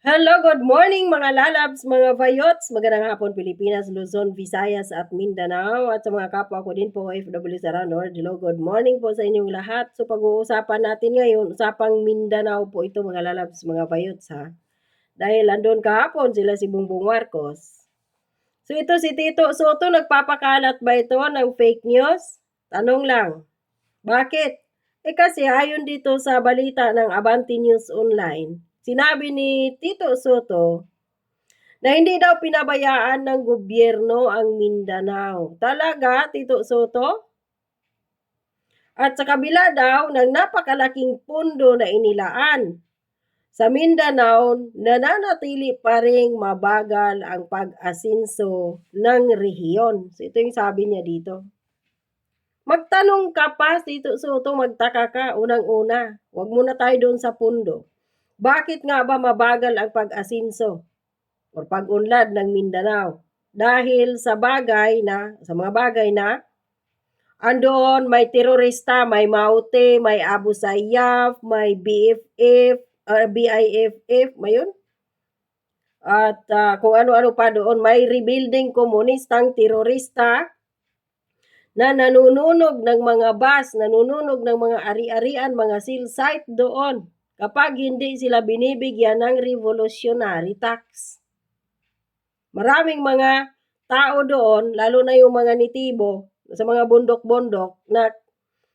Hello, good morning mga lalabs, mga vayots. Magandang hapon Pilipinas, Luzon, Visayas at Mindanao. At sa mga kapwa ko din po OFW sa around world. Hello, good morning po sa inyong lahat. So pag-uusapan natin ngayon, usapang Mindanao po ito mga lalabs, mga vayots ha. Dahil andun kahapon sila si Bongbong Marcos. So ito si Tito Soto, nagpapakalat ba ito ng fake news? Tanong lang. Bakit? Eh kasi ayon dito sa balita ng Avanti News Online, sinabi ni Tito Soto na hindi daw pinabayaan ng gobyerno ang Mindanao. Talaga, Tito Soto? At sa kabila daw ng napakalaking pundo na inilaan sa Mindanao, nananatili pa ring mabagal ang pag-asinso ng rehiyon. So ito yung sabi niya dito. Magtanong ka pa, Tito Soto, magtaka ka, unang-una. Huwag muna tayo doon sa pundo. Bakit nga ba mabagal ang pag-asinso o pag-unlad ng Mindanao? Dahil sa bagay na, sa mga bagay na, andoon may terorista, may Maute, may Abu Sayyaf, may BFF, uh, BIFF, mayon? At uh, kung ano-ano pa doon, may rebuilding komunistang terorista na nanununog ng mga bus, nanununog ng mga ari-arian, mga seal site doon kapag hindi sila binibigyan ng revolutionary tax. Maraming mga tao doon, lalo na yung mga nitibo, sa mga bundok-bundok, na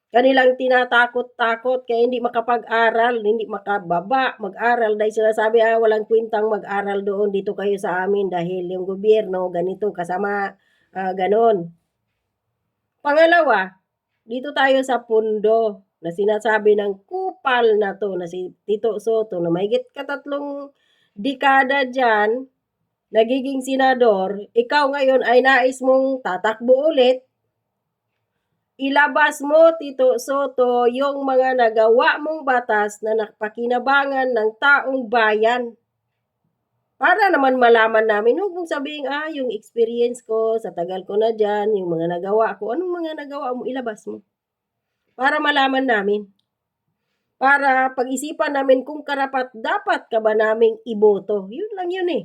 kanilang tinatakot-takot kaya hindi makapag-aral, hindi makababa, mag-aral dahil sila sabi ah, walang kwintang mag-aral doon dito kayo sa amin dahil yung gobyerno ganito kasama uh, ganon. Pangalawa, dito tayo sa pundo na sinasabi ng kupal na to na si Tito Soto na may katatlong dekada dyan, nagiging senador, ikaw ngayon ay nais mong tatakbo ulit, ilabas mo, Tito Soto, yung mga nagawa mong batas na nakapakinabangan ng taong bayan. Para naman malaman namin, huwag mong sabihin, ah, yung experience ko, sa tagal ko na dyan, yung mga nagawa ko, anong mga nagawa mo, ilabas mo. Para malaman namin. Para pag-isipan namin kung karapat dapat ka ba naming iboto. Yun lang yun eh.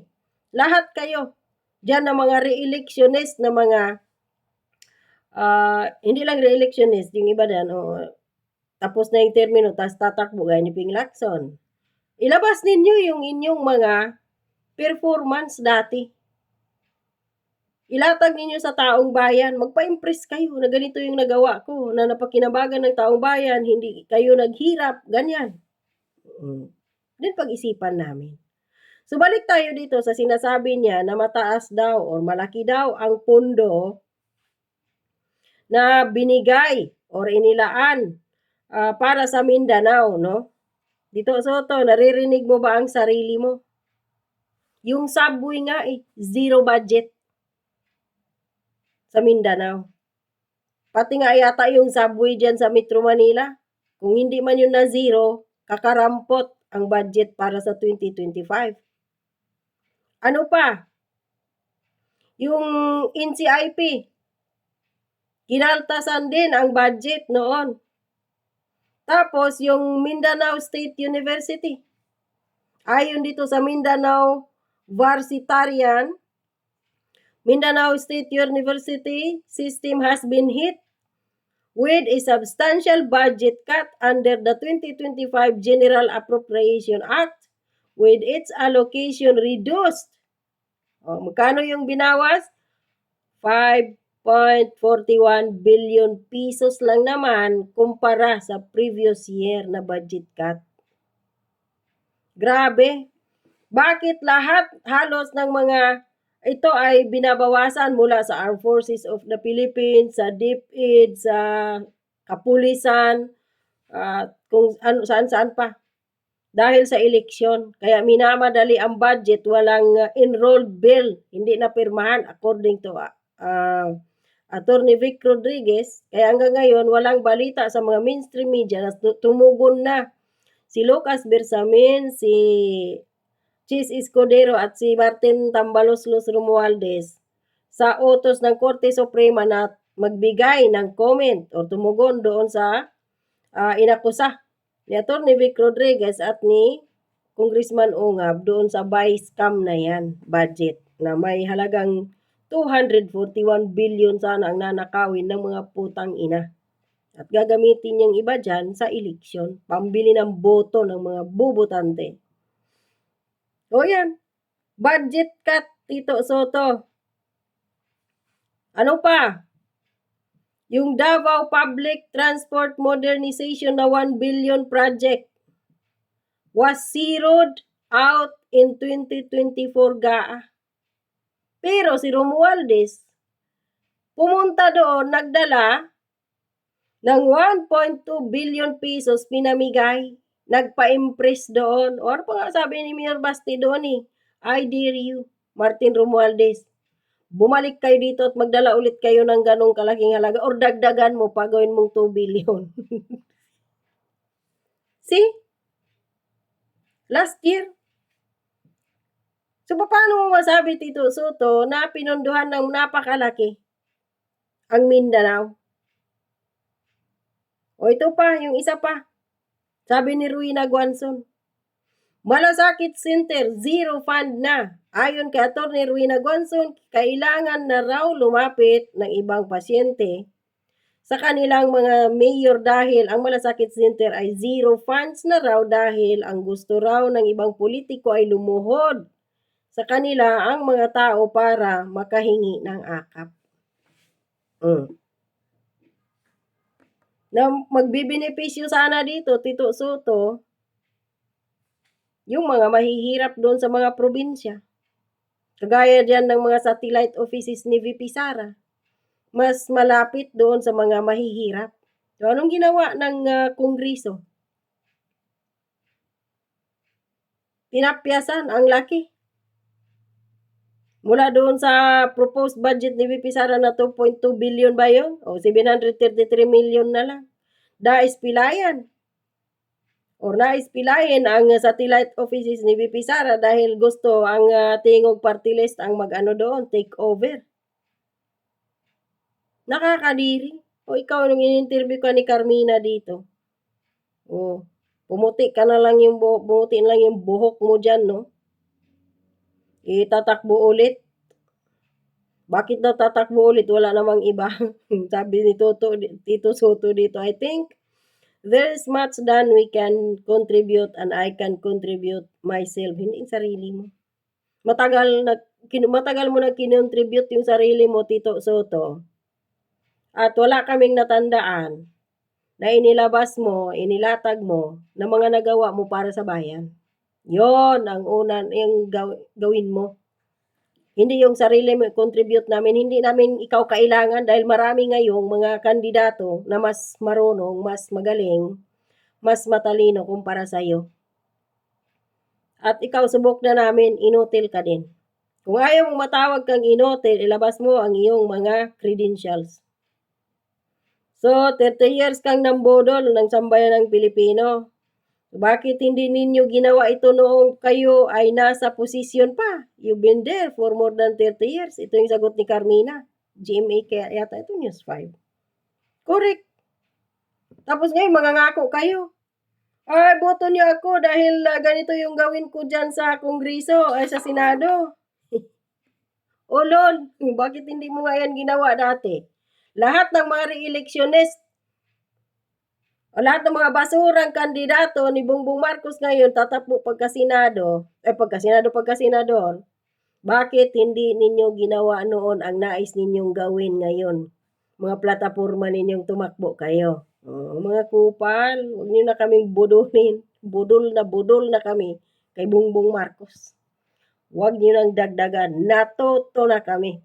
Lahat kayo. Diyan na mga re-electionist na mga uh, hindi lang re-electionist, yung iba dyan, oh, tapos na yung termino, tapos tatakbo, gaya ni Ping Lacson. Ilabas ninyo yung inyong mga performance dati. Ilatag ninyo sa taong bayan, magpa-impress kayo na ganito yung nagawa ko, na napakinabagan ng taong bayan, hindi kayo naghirap, ganyan. Mm. Din pag-isipan namin. So balik tayo dito sa sinasabi niya na mataas daw or malaki daw ang pundo na binigay or inilaan uh, para sa Mindanao, no? Dito Soto, naririnig mo ba ang sarili mo? Yung subway nga eh, zero budget sa Mindanao. Pati nga yata yung subway dyan sa Metro Manila. Kung hindi man yun na zero, kakarampot ang budget para sa 2025. Ano pa? Yung NCIP, Kinaltasan din ang budget noon. Tapos, yung Mindanao State University. Ayon dito sa Mindanao Varsitarian, Mindanao State University system has been hit with a substantial budget cut under the 2025 General Appropriation Act with its allocation reduced. O, magkano yung binawas? 5 0.41 billion pesos lang naman kumpara sa previous year na budget cut. Grabe. Bakit lahat halos ng mga ito ay binabawasan mula sa Armed Forces of the Philippines, sa DepEd, sa kapulisan, at uh, kung ano, saan-saan pa. Dahil sa eleksyon. Kaya minamadali ang budget, walang uh, enrolled bill, hindi na pirmahan according to uh, Attorney Vic Rodriguez, kaya hanggang ngayon walang balita sa mga mainstream media na tumugon na si Lucas Bersamin, si Chis Escudero at si Martin Tambalos Los Romualdez sa utos ng Korte Suprema na magbigay ng comment o tumugon doon sa uh, inakusa ni Attorney Vic Rodriguez at ni Congressman Ungab doon sa vice cam na yan, budget, na may halagang 241 billion sana ang nanakawin ng mga putang ina. At gagamitin niyang iba dyan sa eleksyon, pambili ng boto ng mga bubutante. O yan, budget cut, Tito Soto. Ano pa? Yung Davao Public Transport Modernization na 1 billion project was zeroed out in 2024 GAA. Pero si Romualdez, pumunta doon, nagdala ng 1.2 billion pesos pinamigay. Nagpa-impress doon. O ano pa nga sabi ni Mayor Basti doon eh, I dare you, Martin Romualdez. Bumalik kayo dito at magdala ulit kayo ng ganong kalaking halaga or dagdagan mo pa gawin mong 2 billion. See? Last year. So, paano mo masabi, Tito Soto, na pinunduhan ng napakalaki ang Mindanao? O ito pa, yung isa pa. Sabi ni Ruina Guanson, Malasakit Center, zero fund na. Ayon kay Atty. Ruina Guanson, kailangan na raw lumapit ng ibang pasyente sa kanilang mga mayor dahil ang Malasakit Center ay zero funds na raw dahil ang gusto raw ng ibang politiko ay lumuhod sa kanila ang mga tao para makahingi ng akap. Mm. Na magbibenepisyo sana dito, Tito Soto, yung mga mahihirap doon sa mga probinsya. Kagaya diyan ng mga satellite offices ni VP Sara. Mas malapit doon sa mga mahihirap. So, anong ginawa ng uh, kongreso? Pinapyasan ang laki. Mula doon sa proposed budget ni VP Sara na 2.2 billion ba yun? O 733 million na lang. Dais pilayan or naispilayin ang satellite offices ni VP Sara dahil gusto ang uh, tingog party list ang mag-ano doon, take over. Nakakadiri. O ikaw nung in-interview ka ni Carmina dito. O, pumuti ka na lang yung buhok, pumuti lang yung buhok mo dyan, no? Itatakbo ulit. Bakit daw tatakbo ulit? Wala namang iba. Sabi ni Toto, Tito Soto dito, I think there is much done we can contribute and I can contribute myself. Hindi yung sarili mo. Matagal, na, kin, matagal mo na kinontribute yung sarili mo, Tito Soto. At wala kaming natandaan na inilabas mo, inilatag mo, na mga nagawa mo para sa bayan. Yon ang unan, yung gawin mo. Hindi yung sarili mo contribute namin, hindi namin ikaw kailangan dahil marami ngayong mga kandidato na mas marunong, mas magaling, mas matalino kumpara sa iyo. At ikaw subok na namin, inutil ka din. Kung ayaw mong matawag kang inutil, ilabas mo ang iyong mga credentials. So, 30 years kang nambodol ng sambayan ng Pilipino. Bakit hindi ninyo ginawa ito noong kayo ay nasa posisyon pa? You've been there for more than 30 years. Ito yung sagot ni Carmina. GMA kaya yata ito News 5. Correct. Tapos ngayon, mga ngako kayo. Ay, boto niyo ako dahil uh, ganito yung gawin ko dyan sa Kongreso, ay sa Senado. o lol, bakit hindi mo nga ginawa dati? Lahat ng mga re-electionist o lahat ng mga basurang kandidato ni Bongbong Marcos ngayon tatakbo pagka-senado, eh pagka-senado, pagka-senador, bakit hindi ninyo ginawa noon ang nais ninyong gawin ngayon? Mga plataforma ninyong tumakbo kayo. Oh, mga kupal, huwag niyo na kaming budulin. Budol na budol na kami kay Bongbong Marcos. Huwag niyo nang dagdagan. Natuto na kami.